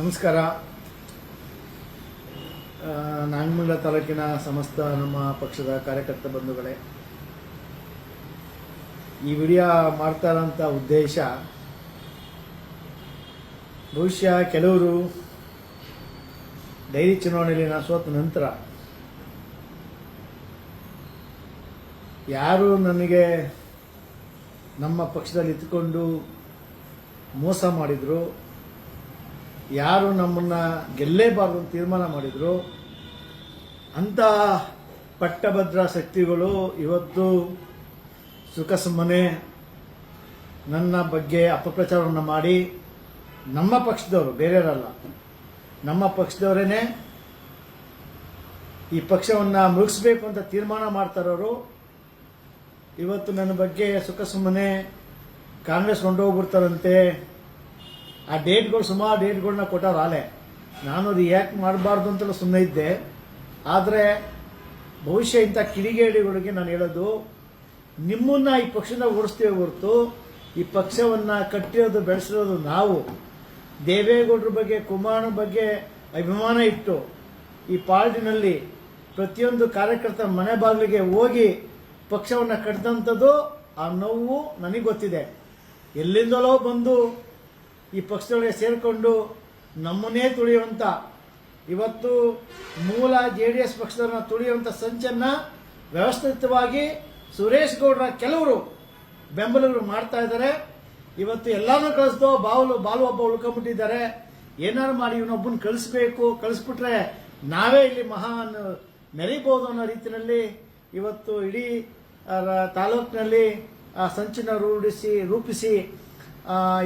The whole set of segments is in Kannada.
ನಮಸ್ಕಾರ. ಆ, ನಾಗಮಂಗಲ ತಾಲೂಕಿನ ಸಮಸ್ತ ನಮ್ಮ ಪಕ್ಷದ ಕಾರ್ಯಕರ್ತ ಬಂಧುಗಳೇ. ಈ ವಿಡಿಯೋ ಮಾಡ್ತಾ ಉದ್ದೇಶ ಬಹುಶಃ ಕೆಲವರು ಡೈರಿ ಚುನಾವಣೆಯಲ್ಲಿ ನಾನು ಸೋತ ನಂತರ ಯಾರು ನನಗೆ ನಮ್ಮ ಪಕ್ಷದಲ್ಲಿ ಇದ್ದುಕೊಂಡು ಮೋಸ ಮಾಡಿದ್ರು ಯಾರು ನಮ್ಮನ್ನು ಗೆಲ್ಲೇಬಾರ್ದು ತೀರ್ಮಾನ ಮಾಡಿದ್ರು ಅಂತ ಪಟ್ಟಭದ್ರ ಶಕ್ತಿಗಳು ಇವತ್ತು ಸುಖ ಸುಮ್ಮನೆ ನನ್ನ ಬಗ್ಗೆ ಅಪಪ್ರಚಾರವನ್ನು ಮಾಡಿ ನಮ್ಮ ಪಕ್ಷದವರು, ಬೇರೆಯವರಲ್ಲ, ನಮ್ಮ ಪಕ್ಷದವರೇನೆ ಈ ಪಕ್ಷವನ್ನು ಮುಗಿಸ್ಬೇಕು ಅಂತ ತೀರ್ಮಾನ ಮಾಡ್ತಾರೋರು ಇವತ್ತು ನನ್ನ ಬಗ್ಗೆ ಸುಖ ಸುಮ್ಮನೆ ಕಾಂಗ್ರೆಸ್ ಕೊಂಡೋಗ್ಬಿಡ್ತಾರಂತೆ ಆ ಡೇಟ್ಗಳು ಸುಮಾರು ಡೇಟ್ಗಳನ್ನ ಕೊಟ್ಟವ್ರು ಆಲೆ. ನಾನು ರಿಯಾಕ್ಟ್ ಮಾಡಬಾರ್ದು ಅಂತಲೂ ಸುಮ್ಮನೆ ಇದ್ದೆ. ಆದರೆ ಭವಿಷ್ಯ ಇಂಥ ಕಿಡಿಗೇಡಿಗಳಿಗೆ ನಾನು ಹೇಳೋದು, ನಿಮ್ಮನ್ನ ಈ ಪಕ್ಷದ ಓಡಿಸ್ತೇವೆ ಹೊರತು ಈ ಪಕ್ಷವನ್ನ ಕಟ್ಟಿರೋದು, ಬೆಳೆಸಿರೋದು ನಾವು. ದೇವೇಗೌಡರ ಬಗ್ಗೆ, ಕುಮಾರನ ಬಗ್ಗೆ ಅಭಿಮಾನ ಇಟ್ಟು ಈ ಪಾರ್ಟಿನಲ್ಲಿ ಪ್ರತಿಯೊಂದು ಕಾರ್ಯಕರ್ತ ಮನೆ ಬಾಗಿಲಿಗೆ ಹೋಗಿ ಪಕ್ಷವನ್ನು ಕಟ್ಟಿದಂಥದ್ದು ಆ ನೋವು ನನಗೆ ಗೊತ್ತಿದೆ. ಎಲ್ಲಿಂದಲೋ ಬಂದು ಈ ಪಕ್ಷದೊಳಗೆ ಸೇರಿಕೊಂಡು ನಮ್ಮನ್ನೇ ತುಳಿಯುವಂತ, ಇವತ್ತು ಮೂಲ ಜೆ ಡಿ ಎಸ್ ಪಕ್ಷದವರನ್ನ ತುಳಿಯುವಂತ ಸಂಚನ್ನ ವ್ಯವಸ್ಥಿತವಾಗಿ ಸುರೇಶ್ ಗೌಡ್ರ ಕೆಲವರು ಬೆಂಬಲಿಗರು ಮಾಡ್ತಾ ಇದ್ದಾರೆ. ಇವತ್ತು ಎಲ್ಲಾನು ಕಳಿಸ್ದು, ಬಾವಲು, ಬಾಲು ಒಬ್ಬ ಉಳ್ಕೊಂಡ್ಬಿಟ್ಟಿದ್ದಾರೆ ಏನಾರು ಮಾಡಿ ಇವನೊಬ್ಬನ ಕಳಿಸ್ಬೇಕು, ಕಳಿಸ್ಬಿಟ್ರೆ ನಾವೇ ಇಲ್ಲಿ ಮಹಾನ್ ಮೆರಿಬಹುದು ಅನ್ನೋ ರೀತಿಯಲ್ಲಿ ಇವತ್ತು ಇಡೀ ತಾಲೂಕಿನಲ್ಲಿ ಸಂಚಿನ ರೂಢಿಸಿ, ರೂಪಿಸಿ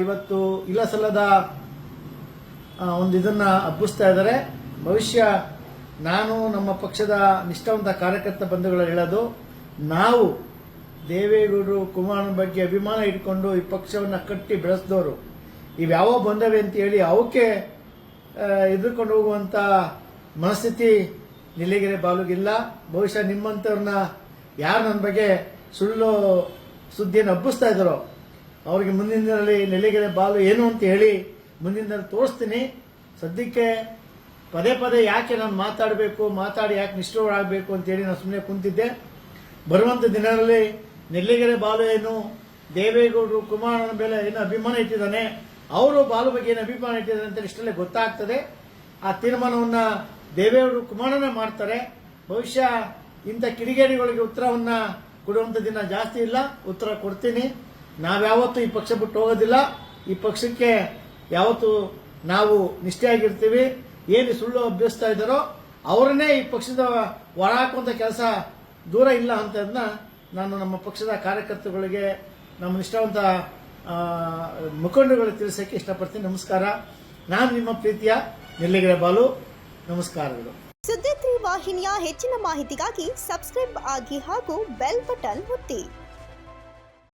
ಇವತ್ತು ಇಲ್ಲ ಸಲ್ಲದ ಒಂದು ಇದನ್ನ ಹಬ್ಬಿಸ್ತಾ ಇದ್ದಾರೆ. ಭವಿಷ್ಯ, ನಾನು ನಮ್ಮ ಪಕ್ಷದ ನಿಷ್ಠಾವಂತ ಕಾರ್ಯಕರ್ತ ಬಂಧುಗಳು ಹೇಳೋದು, ನಾವು ದೇವೇಗೌಡರು, ಕುಮಾರನ ಬಗ್ಗೆ ಅಭಿಮಾನ ಇಟ್ಕೊಂಡು ಈ ಪಕ್ಷವನ್ನ ಕಟ್ಟಿ ಬೆಳೆಸಿದವರು ಇವ್ಯಾವ ಬಂದವೆ ಅಂತ ಹೇಳಿ ಅವಕ್ಕೆ ಎದುರ್ಕೊಂಡು ಹೋಗುವಂತ ಮನಸ್ಥಿತಿ ನಿಲ್ಲಿಗೆರೆ ಬಾಲುಗಿಲ್ಲ. ಬಹುಶಃ ನಿಮ್ಮಂಥವ್ರನ್ನ ಯಾರು ನನ್ನ ಬಗ್ಗೆ ಸುಳ್ಳು ಸುದ್ದಿಯನ್ನು ಹಬ್ಬಿಸ್ತಾ ಇದ್ದಾರೋ ಅವ್ರಿಗೆ ಮುಂದಿನ ದಿನದಲ್ಲಿ ನೆಲೆಗೆರೆ ಬಾಲು ಏನು ಅಂತ ಹೇಳಿ ಮುಂದಿನ ದಿನ ತೋರಿಸ್ತೀನಿ. ಸದ್ಯಕ್ಕೆ ಪದೇ ಪದೇ ಯಾಕೆ ನಾನು ಮಾತಾಡಬೇಕು, ಮಾತಾಡಿ ಯಾಕೆ ನಿಷ್ಠರಾಗಬೇಕು ಅಂತೇಳಿ ನಾನು ಸುಮ್ಮನೆ ಕುಂತಿದ್ದೆ. ಬರುವಂಥ ದಿನಗಳಲ್ಲಿ ನೆಲ್ಲಿಗೆರೆ ಬಾಲು ಏನು ದೇವೇಗೌಡರು, ಕುಮಾರನ ಮೇಲೆ ಏನು ಅಭಿಮಾನ ಇಟ್ಟಿದ್ದಾನೆ, ಅವರು ಬಾಲು ಬಗ್ಗೆ ಏನು ಅಭಿಮಾನ ಇಟ್ಟಿದ್ದಾರೆ ಅಂತ ಇಷ್ಟಲ್ಲೇ ಗೊತ್ತಾಗ್ತದೆ. ಆ ತೀರ್ಮಾನವನ್ನು ದೇವೇಗೌಡರು, ಕುಮಾರನೇ ಮಾಡ್ತಾರೆ. ಬಹುಶಃ ಇಂಥ ಕಿಡಿಗೇಡಿಗಳಿಗೆ ಉತ್ತರವನ್ನ ಕೊಡುವಂತ ದಿನ ಜಾಸ್ತಿ ಇಲ್ಲ. ಉತ್ತರ ಕೊಡ್ತೀನಿ. ನಾವ್ಯಾವತ್ತೂ ಈ ಪಕ್ಷ ಬಿಟ್ಟು ಹೋಗೋದಿಲ್ಲ. ಈ ಪಕ್ಷಕ್ಕೆ ಯಾವತ್ತು ನಾವು ನಿಷ್ಠೆಯಾಗಿರ್ತೀವಿ. ಏನು ಸುಳ್ಳು ಅಭ್ಯಸ್ತಾ ಇದ್ದಾರೋ ಅವರನ್ನೇ ಈ ಪಕ್ಷದ ಹೊರ ಹಾಕುವಂಥ ಕೆಲಸ ದೂರ ಇಲ್ಲ ಅಂತದನ್ನ ನಾನು ನಮ್ಮ ಪಕ್ಷದ ಕಾರ್ಯಕರ್ತರುಗಳಿಗೆ, ನಮ್ಮ ನಿಷ್ಠಾವಂತ ಮುಖಂಡಗಳು ತಿಳಿಸಕ್ಕೆ ಇಷ್ಟಪಡ್ತೀನಿ. ನಮಸ್ಕಾರ. ನಾನು ನಿಮ್ಮ ಪ್ರೀತಿಯ ನೆಲ್ಲಿಗೆರೆ ಬಾಲು. ನಮಸ್ಕಾರಗಳು. ಸುದ್ದಿ ವಾಹಿನಿಯ ಹೆಚ್ಚಿನ ಮಾಹಿತಿಗಾಗಿ ಸಬ್ಸ್ಕ್ರೈಬ್ ಆಗಿ ಹಾಗೂ ಬೆಲ್ ಬಟನ್ ಒತ್ತಿ.